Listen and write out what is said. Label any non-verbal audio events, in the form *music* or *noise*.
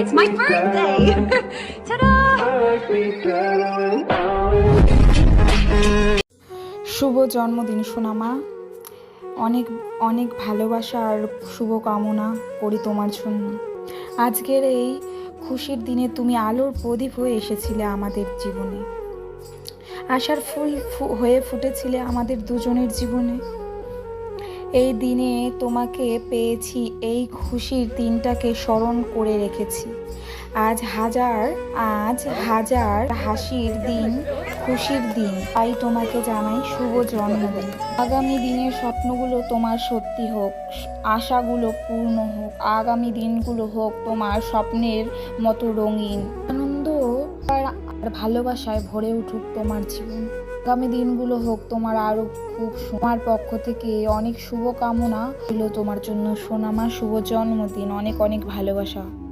It's my birthday! *laughs* Ta-da! শুভ জন্মদিন, সোনামা অনেক অনেক ভালোবাসা আর শুভকামনা করি তোমার জন্য আজকের এই খুশির দিনে তুমি আলোর প্রদীপ হয়ে এসেছিলে আমাদের জীবনে আশার ফুল হয়ে ফুটেছিলে আমাদের দুজনের জীবনে এই দিনে তোমাকে পেয়েছি, এই খুশির দিনটাকে স্মরণ করে রেখেছি। আজ হাজার আজ হাজার হাসির দিন, খুশির দিন, তাই তোমাকে জানাই শুভ জন্মদিন। আগামী দিনের স্বপ্নগুলো তোমার সত্যি হোক, আশাগুলো পূর্ণ হোক, আগামী দিনগুলো হোক তোমার স্বপ্নের মতো রঙিন। আনন্দ আর ভালোবাসায় ভরে উঠুক তোমার জীবন। আগামী দিনগুলো হোক, তোমার আরও খুব তোমার পক্ষ থেকে অনেক শুভকামনা ছিল তোমার জন্য। সোনামা, শুভ জন্মদিন। অনেক অনেক ভালোবাসা।